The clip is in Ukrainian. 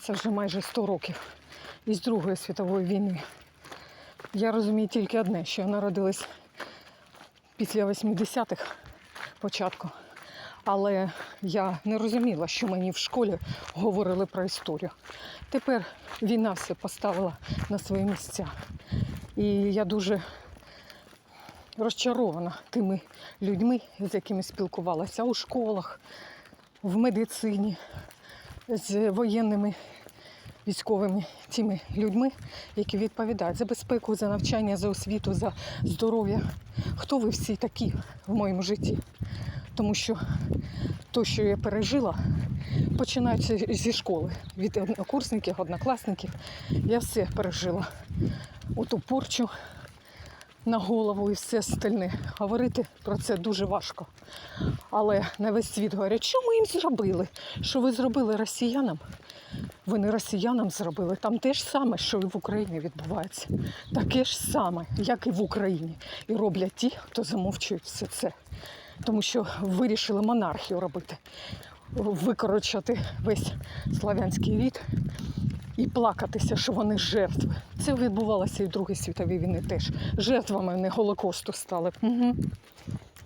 Це вже майже 100 років із Другої світової війни. Я розумію тільки одне, що я народилась після 80-х початку. Але я не розуміла, що мені в школі говорили про історію. Тепер війна все поставила на свої місця. І я дуже розчарована тими людьми, з якими спілкувалася у школах, в медицині, з воєнними військовими тими людьми, які відповідають за безпеку, за навчання, за освіту, за здоров'я. Хто ви всі такі в моєму житті? Тому що то, що я пережила, починаючи зі школи, від однокурсників, однокласників. Я все пережила. Оту порчу на голову і все остальне. Говорити про це дуже важко. Але на весь світ говорять, що ми їм зробили? Що ви зробили росіянам? Ви не росіянам зробили. Там те ж саме, що і в Україні відбувається. Таке ж саме, як і в Україні. І роблять ті, хто замовчує все це. Тому що вирішили монархію робити, викорочати весь славянський рід і плакатися, що вони жертви. Це відбувалося і в Другій світовій війни теж. Жертвами не Голокосту стали. Угу.